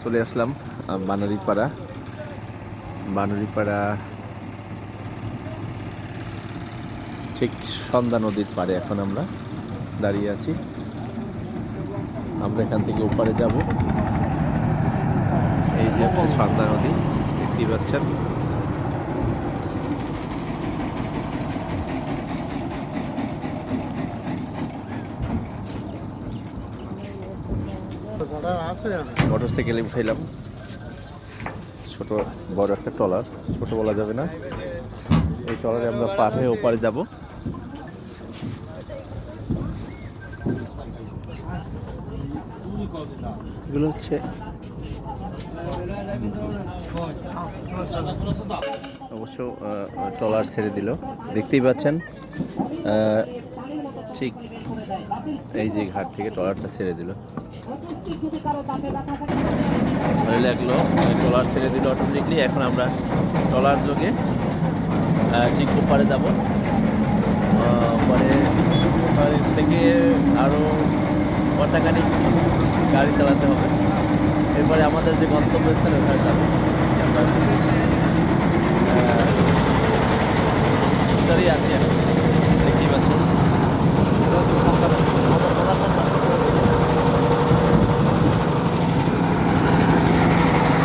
চলে আসলাম বানারিপাড়া বানারীপাড়া। বানারীপাড়া ঠিক সন্ধ্যা নদীর পাড়ে এখন আমরা দাঁড়িয়ে আছি। আমরা এখান থেকে ওপারে যাব। এই যে হচ্ছে সন্ধ্যা নদী, দেখতেই পাচ্ছেন। মোটর সাইকেলে উঠাইলাম। ছোট, বড় একটা ট্রলার। ছোট বলা যাবে না। এই ট্রলারে আমরা পার হয়ে ওপারে যাব। এগুলো হচ্ছে অবশ্য ট্রলার ছেড়ে দিল। দেখতেই পাচ্ছেন ঠিক এই যে ঘাট থেকে ট্রলারটা ছেড়ে দিল। ভালো লাগল ট্রলার ছেড়ে দিল অটোমেটিকলি এখন আমরা ট্রলার যোগে ঠিক ওপারে যাব। পরে থেকে আরও ঘন্টাখানিক গাড়ি চালাতে হবে। এরপরে আমাদের যে গন্তব্যস্থানে, ওখানে যাব। আছি এখন।